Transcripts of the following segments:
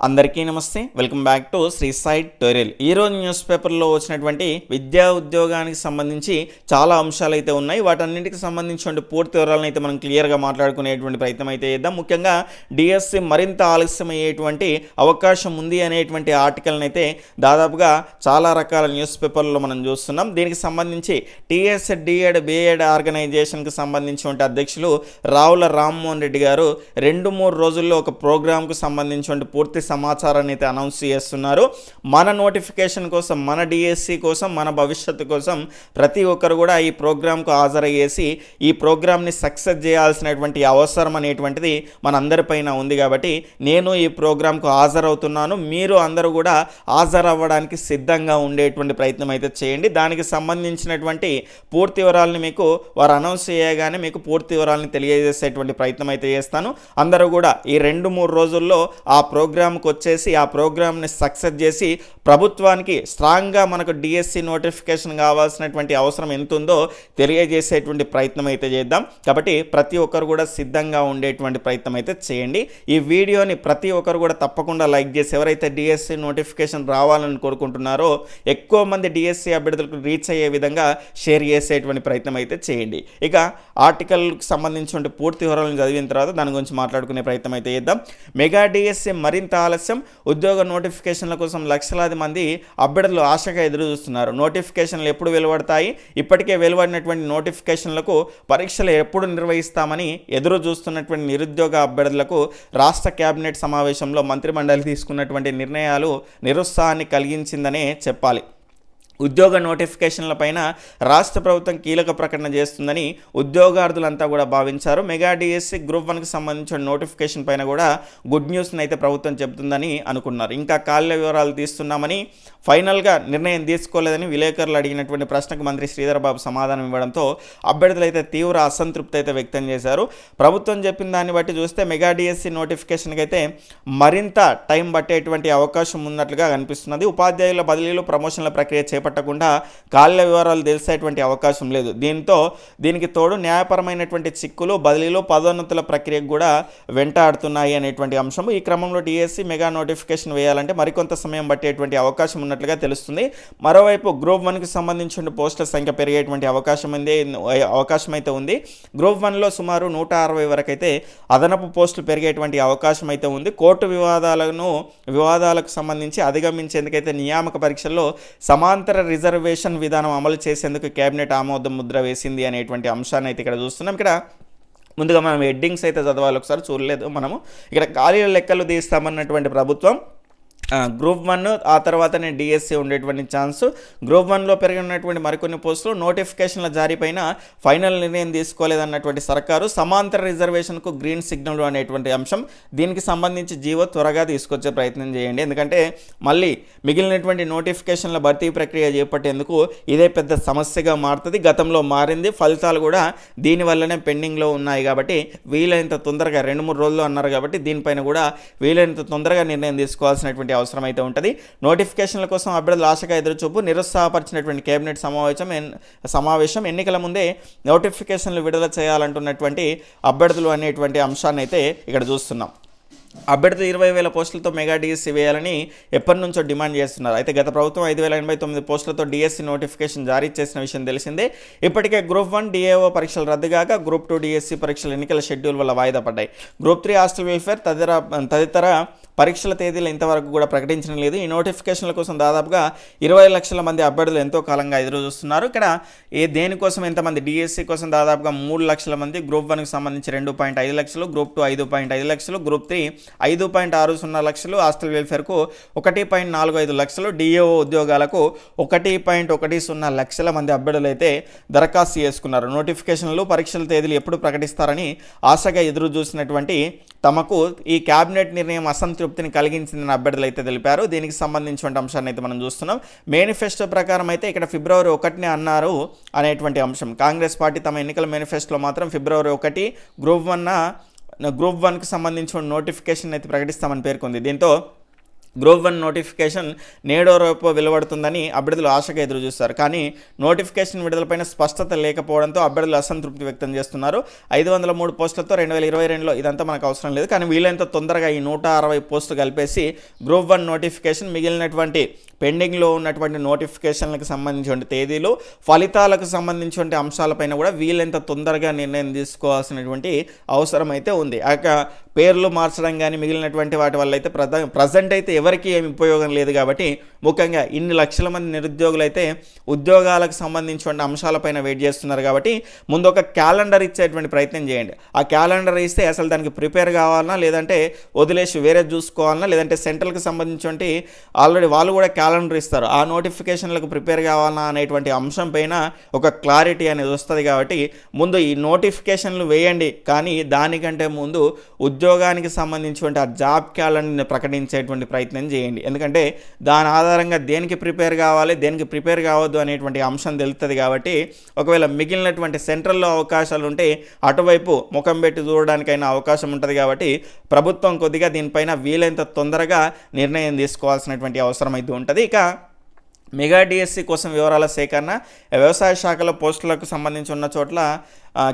అందరికీ నమస్తే. Welcome back to Sri side టోరియల్ ఈరోజు న్యూస్ పేపర్లో వచ్చినటువంటి విద్యా ఉద్యోగానికి సంబంధించి చాలా అంశాలు అయితే ఉన్నాయి. వాటన్నింటికి సంబంధించిన పూర్తి వివరాలను అయితే మనం క్లియర్గా మాట్లాడుకునేటువంటి ప్రయత్నం అయితే చేద్దాం. ముఖ్యంగా డిఎస్సి మరింత ఆలస్యమయ్యేటువంటి అవకాశం ఉంది అనేటువంటి ఆర్టికల్ని అయితే దాదాపుగా చాలా రకాల న్యూస్ పేపర్లో మనం చూస్తున్నాం. దీనికి సంబంధించి టీఎస్ డిఎడ్ బిఎడ్ ఆర్గనైజేషన్కి సంబంధించిన అధ్యక్షులు రావుల రామ్మోహన్ రెడ్డి గారు రెండు మూడు రోజుల్లో ఒక ప్రోగ్రాంకు సంబంధించిన పూర్తి సమాచారాన్ని అయితే అనౌన్స్ చేస్తున్నారు. మన నోటిఫికేషన్ కోసం మన డిఎస్సి కోసం మన భవిష్యత్తు కోసం ప్రతి ఒక్కరు కూడా ఈ ప్రోగ్రాంకు హాజరయ్యేసి ఈ ప్రోగ్రామ్ని సక్సెస్ చేయాల్సినటువంటి అవసరం అనేటువంటిది మనందరిపైన ఉంది కాబట్టి నేను ఈ ప్రోగ్రాంకు హాజరవుతున్నాను. మీరు అందరూ కూడా హాజరవ్వడానికి సిద్ధంగా ఉండేటువంటి ప్రయత్నం అయితే చేయండి. దానికి సంబంధించినటువంటి పూర్తి వివరాలని మీకు వారు అనౌన్స్ చేయగానే మీకు పూర్తి వివరాలను తెలియజేసేటువంటి ప్రయత్నం అయితే చేస్తాను. అందరూ కూడా ఈ రెండు మూడు రోజుల్లో ఆ ప్రోగ్రామ్కి వచ్చేసి ఆ ప్రోగ్రామ్ని సక్సెస్ చేసి ప్రభుత్వానికి స్ట్రాంగ్గా మనకు డిఎస్సి నోటిఫికేషన్ కావాల్సినటువంటి అవసరం ఎంత ఉందో తెలియజేసేటువంటి ప్రయత్నం అయితే చేద్దాం. కాబట్టి ప్రతి ఒక్కరు కూడా సిద్ధంగా ఉండేటువంటి ప్రయత్నం అయితే చేయండి. ఈ వీడియోని ప్రతి ఒక్కరు కూడా తప్పకుండా లైక్ చేసి ఎవరైతే డిఎస్సి నోటిఫికేషన్ రావాలని కోరుకుంటున్నారో ఎక్కువ మంది డిఎస్సి అభ్యర్థులకు రీచ్ అయ్యే విధంగా షేర్ చేసేటువంటి ప్రయత్నం అయితే చేయండి. ఇక ఆర్టికల్కి సంబంధించిన పూర్తి వివరాలను చదివిన తర్వాత దాని గురించి మాట్లాడుకునే ప్రయత్నం అయితే చేద్దాం. మెగా డిఎస్సి మరింత ఆలస్యం ఉద్యోగ నోటిఫికేషన్ల కోసం లక్షలాది మంది అభ్యర్థులు ఆశగా ఎదురు చూస్తున్నారు నోటిఫికేషన్లు ఎప్పుడు వెలువడతాయి? ఇప్పటికే వెలువడినటువంటి నోటిఫికేషన్లకు పరీక్షలు ఎప్పుడు నిర్వహిస్తామని ఎదురు చూస్తున్నటువంటి నిరుద్యోగ అభ్యర్థులకు రాష్ట్ర కేబినెట్ సమావేశంలో మంత్రిమండలి తీసుకున్నటువంటి నిర్ణయాలు నిరుత్సాహాన్ని కలిగించిందనే చెప్పాలి. ఉద్యోగ నోటిఫికేషన్ల పైన రాష్ట్ర ప్రభుత్వం కీలక ప్రకటన చేస్తుందని ఉద్యోగార్థులంతా కూడా భావించారు. మెగా డిఎస్సి గ్రూప్ వన్కి సంబంధించిన నోటిఫికేషన్ పైన కూడా గుడ్ న్యూస్ని అయితే ప్రభుత్వం చెబుతుందని అనుకున్నారు. ఇంకా కాళ్ళ వివరాలు తీస్తున్నామని ఫైనల్గా నిర్ణయం తీసుకోలేదని విలేకరులు అడిగినటువంటి ప్రశ్నకు మంత్రి శ్రీధరబాబు సమాధానం ఇవ్వడంతో అభ్యర్థులు అయితే తీవ్ర అసంతృప్తి అయితే వ్యక్తం చేశారు. ప్రభుత్వం చెప్పిన దాన్ని బట్టి చూస్తే మెగా డిఎస్సి నోటిఫికేషన్కి అయితే మరింత టైం పట్టేటువంటి అవకాశం ఉన్నట్లుగా కనిపిస్తున్నది. ఉపాధ్యాయుల బదిలీలు ప్రమోషన్ల ప్రక్రియ పట్టకుండా కాళ్ళ వివరాలు తెలిసేటువంటి అవకాశం లేదు. దీంతో దీనికి తోడు న్యాయపరమైనటువంటి చిక్కులు బదిలీలు పదోన్నతుల ప్రక్రియకు కూడా వెంటాడుతున్నాయి అనేటువంటి అంశం ఈ క్రమంలో డిఎస్సి మెగా నోటిఫికేషన్ వేయాలంటే మరికొంత సమయం పట్టేటువంటి అవకాశం ఉన్నట్లుగా తెలుస్తుంది. మరోవైపు గ్రూప్ వన్కి సంబంధించిన పోస్టుల సంఖ్య పెరిగేటువంటి అవకాశం ఉంది అవకాశం అయితే ఉంది. గ్రూప్ వన్లో సుమారు నూట అరవై వరకు అయితే అదనపు పోస్టులు పెరిగేటువంటి అవకాశం అయితే ఉంది. కోర్టు వివాదాలను వివాదాలకు సంబంధించి అధిగమించేందుకైతే నియామక పరీక్షల్లో సమాంతర రిజర్వేషన్ విధానం అమలు చేసేందుకు కేబినెట్ ఆమోదం ముద్ర వేసింది అనేటువంటి అంశాన్ని అయితే ఇక్కడ చూస్తున్నాం. ఇక్కడ ముందుగా మనం హెడ్డింగ్స్ అయితే చదవాలి. ఒకసారి చూడలేదు మనము. ఇక్కడ ఖాళీల లెక్కలు తీస్తామన్నటువంటి ప్రభుత్వం గ్రూప్ వన్ ఆ తర్వాతనే డిఎస్సి ఉండేటువంటి ఛాన్స్ గ్రూప్ వన్లో పెరిగినటువంటి మరికొన్ని పోస్టులు నోటిఫికేషన్ల జారీ పైన ఫైనల్ నిర్ణయం తీసుకోలేదన్నటువంటి సర్కారు సమాంతర రిజర్వేషన్కు గ్రీన్ సిగ్నల్ అనేటువంటి అంశం దీనికి సంబంధించి జీవో త్వరగా తీసుకొచ్చే ప్రయత్నం చేయండి. ఎందుకంటే మళ్ళీ మిగిలినటువంటి నోటిఫికేషన్ల భర్తీ ప్రక్రియ చేపట్టేందుకు ఇదే పెద్ద సమస్యగా మారుతుంది. గతంలో మారింది. ఫలితాలు కూడా దీనివల్లనే పెండింగ్లో ఉన్నాయి కాబట్టి వీలైనంత తొందరగా రెండు మూడు రోజులు అన్నారు కాబట్టి దీనిపైన కూడా వీలైనంత తొందరగా నిర్ణయం తీసుకోవాల్సినటువంటి అవసరమైతే ఉంటుంది. నోటిఫికేషన్ల కోసం అభ్యర్థులు ఆశగా ఎదురుచూపు నిరుత్సాహపరిచినటువంటి కేబినెట్ సమావేశం ఎన్- సమావేశం ఎన్నికల ముందే నోటిఫికేషన్లు విడుదల చేయాలంటున్నటువంటి అభ్యర్థులు అనేటువంటి అంశాన్ని అయితే ఇక్కడ చూస్తున్నాం. అభ్యర్థులు ఇరవై వేల పోస్టులతో మెగా డిఎస్సి వేయాలని ఎప్పటి నుంచో డిమాండ్ చేస్తున్నారు. అయితే గత ప్రభుత్వం ఐదు వేల ఎనభై తొమ్మిది పోస్టులతో డిఎస్సి నోటిఫికేషన్ జారీ చేసిన విషయం తెలిసిందే. ఇప్పటికే గ్రూప్ వన్ డిఏఓ పరీక్షలు రద్దు కాక గ్రూప్ టూ డిఎస్సి పరీక్షల ఎన్నికల షెడ్యూల్ వల్ల వాయిదా పడ్డాయి. గ్రూప్ త్రీ హాస్టల్ వెల్ఫేర్ తదితర తదితర పరీక్షల తేదీలు ఇంతవరకు కూడా ప్రకటించడం లేదు. ఈ నోటిఫికేషన్ల కోసం దాదాపుగా ఇరవై లక్షల మంది అభ్యర్థులు ఎంతో కాలంగా ఎదురు చూస్తున్నారు ఇక్కడ ఏ దేనికోసం ఎంతమంది? డిఎస్సి కోసం దాదాపుగా మూడు లక్షల మంది గ్రూప్ వన్కి సంబంధించి రెండు పాయింట్ ఐదు లక్షలు గ్రూప్ టూ ఐదు పాయింట్ ఐదు లక్షలు గ్రూప్ త్రీ ఐదు పాయింట్ ఆరు సున్నా లక్షలు హాస్టల్ వెల్ఫేర్కు ఒకటి పాయింట్ నాలుగు ఐదు లక్షలు డిఏఓ ఉద్యోగాలకు ఒకటి పాయింట్ ఒకటి సున్నా లక్షల మంది అభ్యర్థులు అయితే దరఖాస్తు చేసుకున్నారు. నోటిఫికేషన్లు పరీక్షల తేదీలు ఎప్పుడు ప్రకటిస్తారని ఆశగా ఎదురు చూసినటువంటి తమకు ఈ కేబినెట్ నిర్ణయం అసంతృప్తిని కలిగించిందని అభ్యర్థులు అయితే తెలిపారు. దీనికి సంబంధించిన అంశాన్ని అయితే మనం చూస్తున్నాం. మేనిఫెస్టో ప్రకారం అయితే ఇక్కడ ఫిబ్రవరి ఒకటినే అన్నారు అనేటువంటి అంశం. కాంగ్రెస్ పార్టీ తమ ఎన్నికల మేనిఫెస్టోలో మాత్రం ఫిబ్రవరి ఒకటి గ్రూప్ వన్న గ్రూప్ వన్కి సంబంధించిన నోటిఫికేషన్ అయితే ప్రకటిస్తామని పేర్కొంది. దీంతో గ్రూప్ వన్ నోటిఫికేషన్ నేడో రేపో వెలువడుతుందని అభ్యర్థులు ఆశగా ఎదురు చూస్తారు కానీ నోటిఫికేషన్ విడుదలపైన స్పష్టత లేకపోవడంతో అభ్యర్థులు అసంతృప్తి వ్యక్తం చేస్తున్నారు. ఐదు వందల మూడు పోస్టులతో రెండు వేల ఇరవై రెండులో ఇదంతా మనకు అవసరం లేదు. కానీ వీలైనంత తొందరగా ఈ నూట అరవై పోస్టు కలిపేసి గ్రూప్ వన్ నోటిఫికేషన్ మిగిలినటువంటి పెండింగ్లో ఉన్నటువంటి నోటిఫికేషన్లకు సంబంధించిన తేదీలు ఫలితాలకు సంబంధించిన అంశాలపైన కూడా వీలైనంత తొందరగా నిర్ణయం తీసుకోవాల్సినటువంటి అవసరం అయితే ఉంది. యొక్క పేర్లు మార్చడం కానీ మిగిలినటువంటి వాటి వల్ల అయితే ప్రజ ప్రజెంట్ అయితే ఎవరికి ఏమి ఉపయోగం లేదు కాబట్టి ముఖ్యంగా ఇన్ని లక్షల మంది నిరుద్యోగులు అయితే ఉద్యోగాలకు సంబంధించిన అంశాలపైన వెయిట్ చేస్తున్నారు కాబట్టి ముందు ఒక క్యాలెండర్ ఇచ్చేటువంటి ప్రయత్నం చేయండి. ఆ క్యాలెండర్ ఇస్తే అసలు దానికి ప్రిపేర్ కావాలన్నా లేదంటే వదిలేసి వేరే చూసుకోవాలన్నా లేదంటే సెంట్రల్కి సంబంధించి ఆల్రెడీ వాళ్ళు కూడా క్యాలెండర్ ఇస్తారు. ఆ నోటిఫికేషన్లకు ప్రిపేర్ కావాలన్నా అనేటువంటి అంశం పైన ఒక క్లారిటీ అనేది వస్తుంది కాబట్టి ముందు ఈ నోటిఫికేషన్లు వేయండి. కానీ దానికంటే ముందు ఉద్యోగానికి సంబంధించినటువంటి ఆ జాబ్ క్యాలెండర్ని ప్రకటించేటువంటి ప్రయత్నం చేయండి. ఎందుకంటే దాని ఆధారంగా దేనికి ప్రిపేర్ కావాలి దేనికి ప్రిపేర్ కావద్దు అనేటువంటి అంశం తెలుస్తుంది కాబట్టి ఒకవేళ మిగిలినటువంటి సెంట్రల్లో అవకాశాలు ఉంటే అటువైపు ముఖం పెట్టి చూడడానికైనా అవకాశం ఉంటుంది కాబట్టి ప్రభుత్వం కొద్దిగా దీనిపైన వీలైనంత తొందరగా నిర్ణయం తీసుకోవాల్సినటువంటి అవసరం అయితే ఉంటుంది. ఇక మెగా డిఎస్సి కోసం వివరాల సేకరణ వ్యవసాయ శాఖలో పోస్టులకు సంబంధించి ఉన్న చోట్ల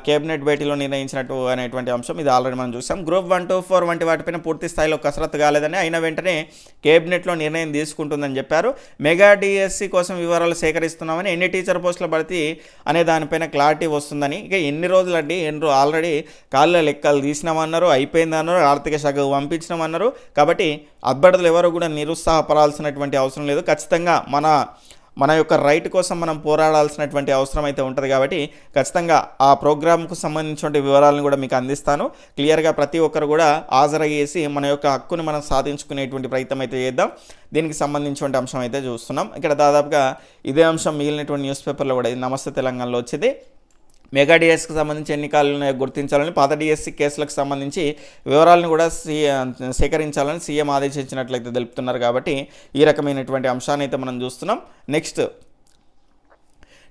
కేబినెట్ భేటీలో నిర్ణయించినట్టు అనేటువంటి అంశం ఇది ఆల్రెడీ మనం చూసాం. గ్రూప్ వన్ టూ ఫోర్ వంటి వాటిపైన పూర్తి స్థాయిలో కసరత్తు కాలేదని అయిన వెంటనే కేబినెట్లో నిర్ణయం తీసుకుంటుందని చెప్పారు. మెగా డిఎస్సి కోసం వివరాలు సేకరిస్తున్నామని ఎన్ని టీచర్ పోస్టుల భర్తీ అనే దానిపైన క్లారిటీ వస్తుందని ఇక ఎన్ని రోజులండి ఎన్ని ఆల్రెడీ కాళ్ళ లెక్కలు తీసినామన్నారు అయిపోయిందన్నారు ఆర్థిక శాఖకు పంపించినామన్నారు. కాబట్టి అభ్యర్థులు ఎవరు కూడా నిరుత్సాహపడాల్సినటువంటి అవసరం లేదు. ఖచ్చితంగా మన మన యొక్క రైట్ కోసం మనం పోరాడాల్సినటువంటి అవసరం అయితే ఉంటుంది కాబట్టి ఖచ్చితంగా ఆ ప్రోగ్రామ్కు సంబంధించిన వివరాలను కూడా మీకు అందిస్తాను. క్లియర్గా ప్రతి ఒక్కరు కూడా హాజరయ్యేసి మన యొక్క హక్కును మనం సాధించుకునేటువంటి ప్రయత్నం అయితే చేద్దాం. దీనికి సంబంధించిన అంశం అయితే చూస్తున్నాం. ఇక్కడ దాదాపుగా ఇదే అంశం మిగిలినటువంటి న్యూస్ పేపర్లో కూడా ఇది నమస్తే తెలంగాణలో వచ్చేది. మెగా డిఎస్కి సంబంధించి ఎన్నికలను గుర్తించాలని పాత డిఎస్సి కేసులకు సంబంధించి వివరాలను కూడా సీ సేకరించాలని సీఎం ఆదేశించినట్లయితే తెలుపుతున్నారు కాబట్టి ఈ రకమైనటువంటి అంశాన్ని అయితే మనం చూస్తున్నాం. నెక్స్ట్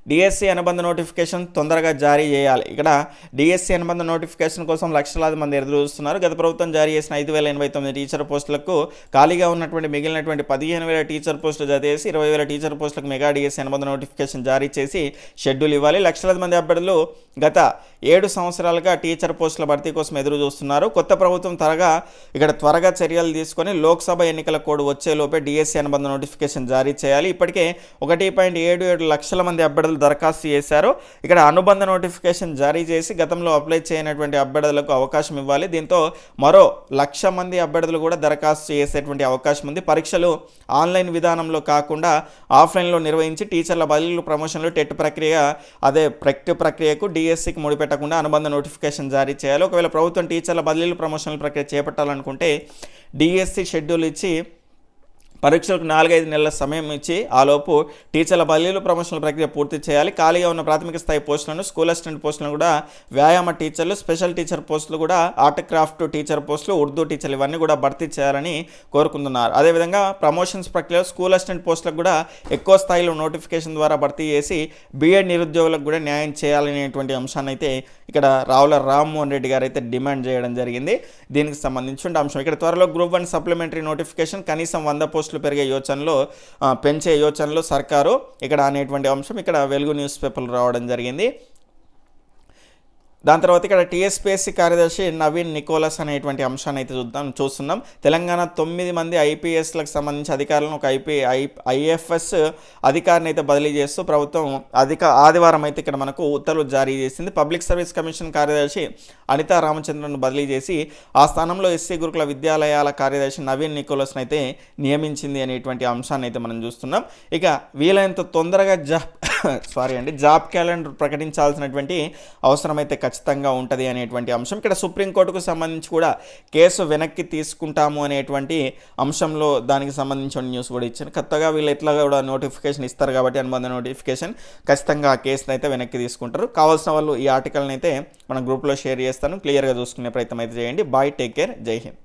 డిఎస్సి అనుబంధ నోటిఫికేషన్ తొందరగా జారీ చేయాలి. ఇక్కడ డిఎస్సి అనుబంధ నోటిఫికేషన్ కోసం లక్షలాది మంది ఎదురు చూస్తున్నారు గత ప్రభుత్వం జారీ చేసిన ఐదు వేల ఎనభై తొమ్మిది టీచర్ పోస్టులకు ఖాళీగా ఉన్నటువంటి మిగిలినటువంటి పదిహేను వేల టీచర్ పోస్టులు జత చేసి ఇరవై వేల టీచర్ పోస్టులకు మెగా డిఎస్సి అనుబంధ నోటిఫికేషన్ జారీ చేసి షెడ్యూల్ ఇవ్వాలి. లక్షలాది మంది అభ్యర్థులు గత ఏడు సంవత్సరాలుగా టీచర్ పోస్టుల భర్తీ కోసం ఎదురు చూస్తున్నారు కొత్త ప్రభుత్వం త్వరగా ఇక్కడ త్వరగా చర్యలు తీసుకొని లోక్సభ ఎన్నికల కోడ్ వచ్చేలోపే డిఎస్సి అనుబంధ నోటిఫికేషన్ జారీ చేయాలి. ఇప్పటికే ఒకటి పాయింట్ ఏడు ఏడు లక్షల మంది అభ్యర్థులు దరఖాస్తు చేశారు. ఇక్కడ అనుబంధ నోటిఫికేషన్ జారీ చేసి గతంలో అప్లై చేయనటువంటి అభ్యర్థులకు అవకాశం ఇవ్వాలి. దీంతో మరో లక్ష మంది అభ్యర్థులు కూడా దరఖాస్తు చేసేటువంటి అవకాశం ఉంది. పరీక్షలు ఆన్లైన్ విధానంలో కాకుండా ఆఫ్లైన్లో నిర్వహించి టీచర్ల బదిలీలు ప్రమోషన్లు టెట్ ప్రక్రియ అదే ప్రక్ట్ ప్రక్రియకు డిఎస్సికి ముడిపెట్టకుండా అనుబంధ నోటిఫికేషన్ జారీ చేయాలి. ఒకవేళ ప్రభుత్వం టీచర్ల బదిలీలు ప్రమోషన్ల ప్రక్రియ చేపట్టాలనుకుంటే డిఎస్సి షెడ్యూల్ ఇచ్చి పరీక్షలకు నాలుగైదు నెలల సమయం ఇచ్చి ఆలోపు టీచర్ల బదిలీలు ప్రమోషనల్ ప్రక్రియ పూర్తి చేయాలి. ఖాళీగా ఉన్న ప్రాథమిక స్థాయి పోస్టులను స్కూల్ అసిస్టెంట్ పోస్టులను కూడా వ్యాయామ టీచర్లు స్పెషల్ టీచర్ పోస్టులు కూడా ఆర్ట్ క్రాఫ్ట్ టీచర్ పోస్టులు ఉర్దూ టీచర్లు ఇవన్నీ కూడా భర్తీ చేయాలని కోరుకుంటున్నారు. అదేవిధంగా ప్రమోషన్స్ ప్రక్రియలో స్కూల్ అసిస్టెంట్ పోస్టులకు కూడా ఎక్కువ స్థాయిలో నోటిఫికేషన్ ద్వారా భర్తీ చేసి బీఎడ్ నిరుద్యోగులకు కూడా న్యాయం చేయాలనేటువంటి అంశాన్ని అయితే ఇక్కడ రావుల రామ్మోహన్ రెడ్డి గారు అయితే డిమాండ్ చేయడం జరిగింది. దీనికి సంబంధించిన అంశం. ఇక్కడ త్వరలో గ్రూప్ వన్ సప్లిమెంటరీ నోటిఫికేషన్ కనీసం వంద పోస్టులు పెరిగే యోచనలో పెంచే యోచనలో సర్కారు ఇక్కడ అనేటువంటి అంశం ఇక్కడ వెలుగు న్యూస్ పేపర్లు రావడం జరిగింది. దాని తర్వాత ఇక్కడ టీఎస్పీఎస్సీ కార్యదర్శి నవీన్ నికోలస్ అనేటువంటి అంశాన్ని అయితే చూద్దాం చూస్తున్నాం. తెలంగాణ తొమ్మిది మంది ఐపీఎస్లకు సంబంధించి అధికారులను ఒక ఐపీ ఐ ఐఎఫ్ఎస్ అధికారిని అయితే బదిలీ చేస్తూ ప్రభుత్వం అధిక ఆదివారం అయితే ఇక్కడ మనకు ఉత్తర్వులు జారీ చేసింది. పబ్లిక్ సర్వీస్ కమిషన్ కార్యదర్శి అనితా రామచంద్రన్ను బదిలీ చేసి ఆ స్థానంలో ఎస్సీ గురుకుల విద్యాలయాల కార్యదర్శి నవీన్ నికోలస్ని అయితే నియమించింది అనేటువంటి అంశాన్ని అయితే మనం చూస్తున్నాం. ఇక వీలైనంత తొందరగా జ సారీ అండి. జాబ్ క్యాలెండర్ ప్రకటించాల్సినటువంటి అవసరం అయితే ఖచ్చితంగా ఉంటుంది అనేటువంటి అంశం. ఇక్కడ సుప్రీంకోర్టుకు సంబంధించి కూడా కేసు వెనక్కి తీసుకుంటాము అనేటువంటి అంశంలో దానికి సంబంధించిన న్యూస్ కూడా ఇచ్చాను కొత్తగా వీళ్ళు ఎట్లా కూడా నోటిఫికేషన్ ఇస్తారు కాబట్టి అనుబంధ నోటిఫికేషన్ ఖచ్చితంగా ఆ కేసుని అయితే వెనక్కి తీసుకుంటారు. కావాల్సిన వాళ్ళు ఈ ఆర్టికల్ని అయితే మన గ్రూప్లో షేర్ చేస్తాను. క్లియర్గా చూసుకునే ప్రయత్నం అయితే చేయండి. Bye take care. జై హింద్.